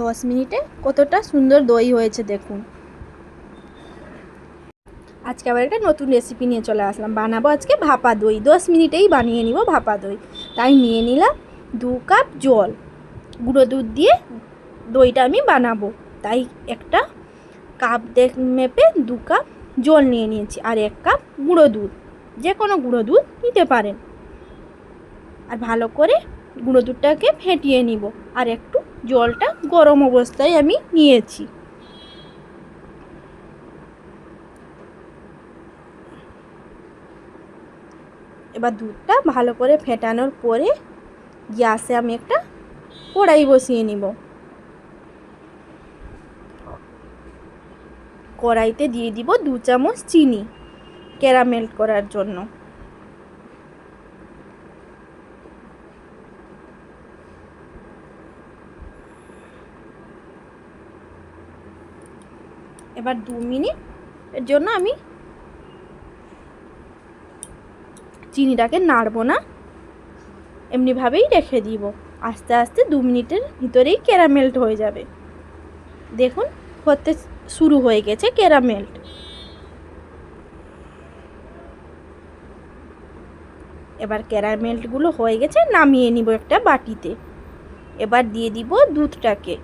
দশ মিনিটে কতটা সুন্দর দই হয়েছে দেখুন। আজকে আবার একটা নতুন রেসিপি নিয়ে চলে আসলাম। বানাবো আজকে ভাপা দই। দশ মিনিটেই বানিয়ে নিব ভাপা দই। তাই নিয়ে নিলাম দু কাপ জল। গুঁড়ো দুধ দিয়ে দইটা আমি বানাবো। তাই একটা কাপ দেখ মেপে দু কাপ জল নিয়ে নিয়েছি আর এক কাপ গুঁড়ো দুধ। যে কোনো গুঁড়ো দুধ নিতে পারেন। আর ভালো করে গুঁড়ো দুধটাকে ফেটিয়ে নিব। আর একটু জলটা গরম অবস্থায় আমি নিয়েছি। এবার দুধটা ভালো করে ফেটানোর পরে গ্যাসে আমি একটা কড়াই বসিয়ে নিব। কড়াইতে দিয়ে দিব দু চামচ চিনি, ক্যারামেল করার জন্য। এবার দু মিনিট এর জন্য আমি চিনিটাকে নাড়বো না। এমনিভাবেই রেখে দিব। আস্তে আস্তে দু মিনিটের ভিতরেই ক্যারামেল্ট হয়ে যাবে। দেখুন, হতে শুরু হয়ে গেছে ক্যারামেল্ট এবার ক্যারামেল্টগুলো হয়ে গেছে, নামিয়ে নিব একটা বাটিতে। এবার দিয়ে দিব দুধটাকে।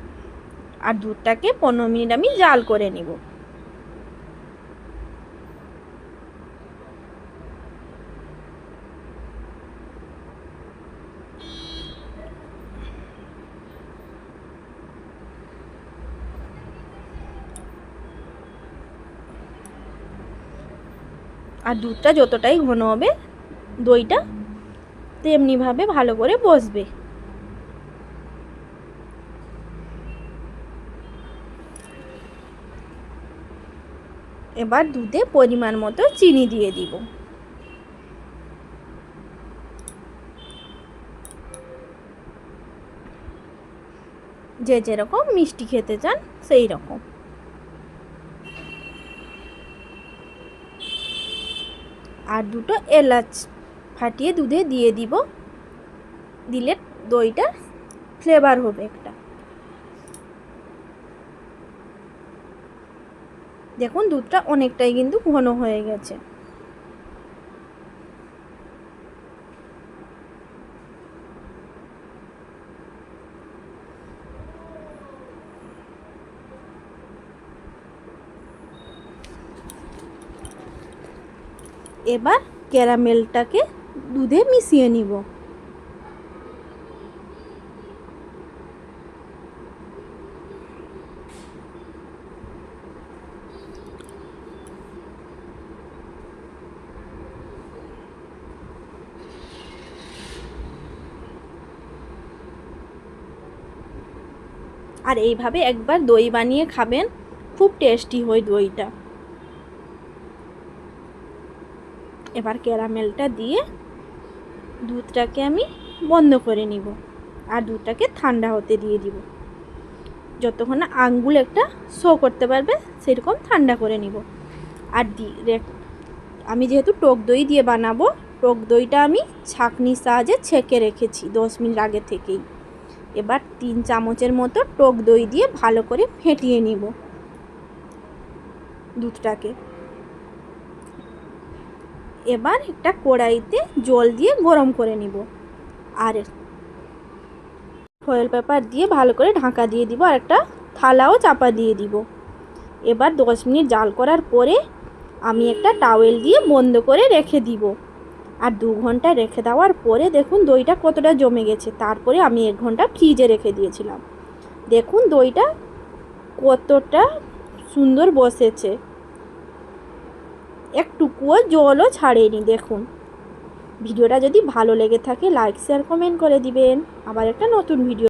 আর দুধটাকে পনেরো মিনিট আমি জাল করে নিব। আর দুধটা যতটাই ঘন হবে, দইটা তেমনিভাবে ভালো করে বসবে। এবার দুধে পরিমাণ মতো চিনি দিয়ে দিব। যে যেরকম মিষ্টি খেতে চান সেই রকম। আর দুটো এলাচ ফাটিয়ে দুধে দিয়ে দিব। দিলে দইটা ফ্লেভার হবে একটা। দেখুন দুধটা অনেকটাই কিন্তু ঘন হয়ে গেছে। এবার ক্যারামেলটাকে দুধে মিশিয়ে নিব। আর এইভাবে একবার দই বানিয়ে খাবেন, খুব টেস্টি হয় দইটা। এবার ক্যারামেলটা দিয়ে দুধটাকে আমি বন্ধ করে নিব আর দুধটাকে ঠান্ডা হতে দিয়ে দিব। যতক্ষণ না আঙ্গুল একটা শো করতে পারবে, সেরকম ঠান্ডা করে নিব। আর দি আমি যেহেতু টক দই দিয়ে বানাবো, টক দইটা আমি ছাঁকনির সাহায্যে ছেঁকে রেখেছি দশ মিনিট আগে থেকেই। এবার তিন চামচের মতো টক দই দিয়ে ভালো করে ফেটিয়ে নিব দুধটাকে। এবার একটা কড়াইতে জল দিয়ে গরম করে নিব আর ফয়েল পেপার দিয়ে ভালো করে ঢাকা দিয়ে দিব আর একটা থালাও চাপা দিয়ে দিব। এবার দশ মিনিট জাল করার পরে আমি একটা টাওয়েল দিয়ে বন্ধ করে রেখে দিব। আর দু ঘণ্টা রেখে দেওয়ার পরে দেখুন দইটা কতটা জমে গেছে। তারপরে আমি এক ঘণ্টা ফ্রিজে রেখে দিয়েছিলাম। দেখুন দইটা কতটা সুন্দর বসেছে। একটুকুও জলও ছাড়েনি, দেখুন। ভিডিওটা যদি ভালো লেগে থাকে লাইক শেয়ার কমেন্ট করে দিবেন। আবার একটা নতুন ভিডিও